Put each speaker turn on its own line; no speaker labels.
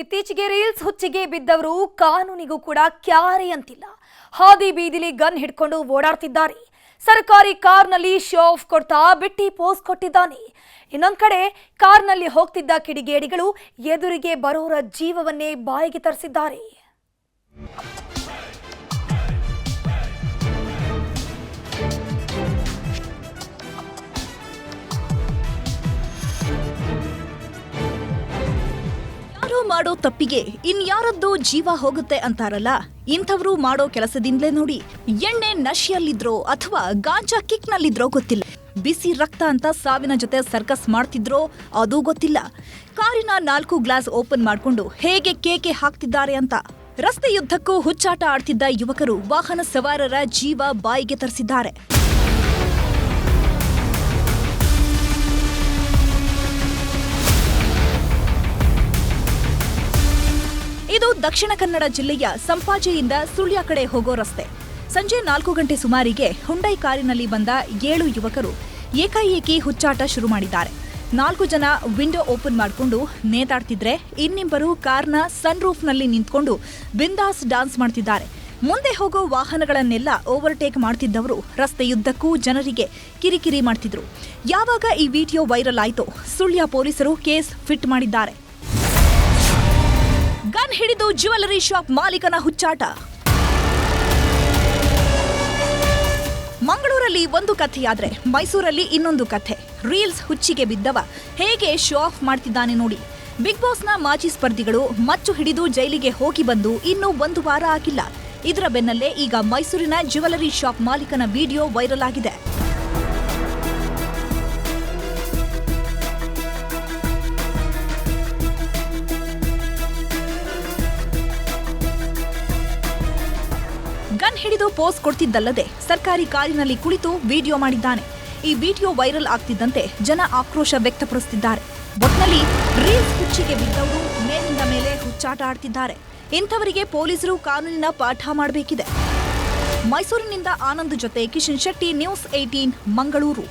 ಇತ್ತೀಚೆಗೆ ರೀಲ್ಸ್ ಹುಚ್ಚಿಗೆ ಬಿದ್ದವರು ಕಾನೂನಿಗೂ ಕೂಡ ಕ್ಯಾರೆ ಅಂತಿಲ್ಲ. ಹಾದಿ ಬೀದಿಲಿ ಗನ್ ಹಿಡ್ಕೊಂಡು ಓಡಾಡ್ತಿದ್ದಾರೆ. ಸರ್ಕಾರಿ ಕಾರ್ನಲ್ಲಿ ಶೋ ಆಫ್ ಕೊಡ್ತಾ ಬಿಟ್ಟಿ ಪೋಸ್ ಕೊಟ್ಟಿದ್ದಾನೆ. ಇನ್ನೊಂದ್ ಕಡೆ ಕಾರ್ನಲ್ಲಿ ಹೋಗ್ತಿದ್ದ ಕಿಡಿಗೇಡಿಗಳು ಎದುರಿಗೆ ಬರೋರ ಜೀವವನ್ನೇ ಬಾಯಿಗೆ ತರಿಸಿದ್ದಾರೆ.
ಮಾಡೋ ತಪ್ಪಿಗೆ ಇನ್ಯಾರದ್ದು ಜೀವ ಹೋಗುತ್ತೆ ಅಂತಾರಲ್ಲ? ಇಂಥವ್ರು ಮಾಡೋ ಕೆಲಸದಿಂದಲೇ ನೋಡಿ, ಎಣ್ಣೆ ನಶೆಯಲ್ಲಿದ್ರೋ ಅಥವಾ ಗಾಂಜಾ ಕಿಕ್ನಲ್ಲಿದ್ರೋ ಗೊತ್ತಿಲ್ಲ. ಬಿಸಿ ರಕ್ತ ಅಂತ ಸಾವಿನ ಜೊತೆ ಸರ್ಕಸ್ ಮಾಡ್ತಿದ್ರೋ ಅದೂ ಗೊತ್ತಿಲ್ಲ. ಕಾರಿನ ನಾಲ್ಕು ಗ್ಲಾಸ್ ಓಪನ್ ಮಾಡ್ಕೊಂಡು ಹೇಗೆ ಕೇಕೆ ಹಾಕ್ತಿದ್ದಾರೆ ಅಂತ. ರಸ್ತೆಯುದ್ದಕ್ಕೂ ಹುಚ್ಚಾಟ ಆಡ್ತಿದ್ದ ಯುವಕರು ವಾಹನ ಸವಾರರ ಜೀವ ಬಾಯಿಗೆ ತರಿಸಿದ್ದಾರೆ. ದಕ್ಷಿಣ ಕನ್ನಡ ಜಿಲ್ಲೆಯ ಸಂಪಾಜೆಯಿಂದ ಸುಳ್ಯ ಕಡೆ ಹೋಗೋ ರಸ್ತೆ. ಸಂಜೆ ನಾಲ್ಕು ಗಂಟೆ ಸುಮಾರಿಗೆ ಹುಂಡೈ ಕಾರಿನಲ್ಲಿ ಬಂದ ಏಳು ಯುವಕರು ಏಕಾಏಕಿ ಹುಚ್ಚಾಟ ಶುರು ಮಾಡಿದ್ದಾರೆ. ನಾಲ್ಕು ಜನ ವಿಂಡೋ ಓಪನ್ ಮಾಡಿಕೊಂಡು ನೇತಾಡ್ತಿದ್ರೆ ಇನ್ನಿಬ್ಬರು ಕಾರ್ನ ಸನ್ ರೂಫ್ನಲ್ಲಿ ನಿಂತ್ಕೊಂಡು ಬಿಂದಾಸ್ ಡಾನ್ಸ್ ಮಾಡ್ತಿದ್ದಾರೆ. ಮುಂದೆ ಹೋಗೋ ವಾಹನಗಳನ್ನೆಲ್ಲ ಓವರ್ಟೇಕ್ ಮಾಡ್ತಿದ್ದವರು ರಸ್ತೆಯುದ್ದಕ್ಕೂ ಜನರಿಗೆ ಕಿರಿಕಿರಿ ಮಾಡ್ತಿದ್ರು. ಯಾವಾಗ ಈ ವಿಡಿಯೋ ವೈರಲ್ ಆಯಿತು ಸುಳ್ಯ ಪೊಲೀಸರು ಕೇಸ್ ಫಿಟ್ ಮಾಡಿದ್ದಾರೆ. ಹಿಡಿದು ಜ್ಯುವೆಲರಿ ಶಾಪ್ ಮಾಲೀಕನ ಹುಚ್ಚಾಟ. ಮಂಗಳೂರಲ್ಲಿ ಒಂದು ಕಥೆಯಾದ್ರೆ ಮೈಸೂರಲ್ಲಿ ಇನ್ನೊಂದು ಕಥೆ. ರೀಲ್ಸ್ ಹುಚ್ಚಿಗೆ ಬಿದ್ದವ ಹೇಗೆ ಶೋ ಆಫ್ ಮಾಡ್ತಿದ್ದಾನೆ ನೋಡಿ. ಬಿಗ್ ಬಾಸ್ನ ಮಾಜಿ ಸ್ಪರ್ಧಿಗಳು ಮಚ್ಚು ಹಿಡಿದು ಜೈಲಿಗೆ ಹೋಗಿ ಬಂದು ಇನ್ನೂ ಒಂದು ವಾರ ಆಗಿಲ್ಲ. ಇದರ ಬೆನ್ನಲ್ಲೇ ಈಗ ಮೈಸೂರಿನ ಜ್ಯುವೆಲರಿ ಶಾಪ್ ಮಾಲೀಕನ ವಿಡಿಯೋ ವೈರಲ್ ಆಗಿದೆ. ಗನ್ ಹಿಡಿದು ಪೋಸ್ ಕೊಡ್ತಿದ್ದಲ್ಲದೆ ಸರ್ಕಾರಿ ಕಾರಿನಲ್ಲಿ ಕುಳಿತು ವಿಡಿಯೋ ಮಾಡಿದ್ದಾನೆ. ಈ ವಿಡಿಯೋ ವೈರಲ್ ಆಗ್ತಿದ್ದಂತೆ ಜನ ಆಕ್ರೋಶ ವ್ಯಕ್ತಪಡಿಸುತ್ತಿದ್ದಾರೆ. ಒಟ್ನಲ್ಲಿ ರೀಲ್ಸ್ ಹುಚ್ಚಿಗೆ ಬಿದ್ದವರು ಮೇಲಿಂದ ಮೇಲೆ ಹುಚ್ಚಾಟ ಆಡ್ತಿದ್ದಾರೆ. ಇಂಥವರಿಗೆ ಪೊಲೀಸರು ಕಾನೂನಿನ ಪಾಠ ಮಾಡಬೇಕಿದೆ. ಮೈಸೂರಿನಿಂದ ಆನಂದ್ ಜೊತೆ ಕಿಶನ್ ಶೆಟ್ಟಿ, ನ್ಯೂಸ್ ಏಟೀನ್ ಮಂಗಳೂರು.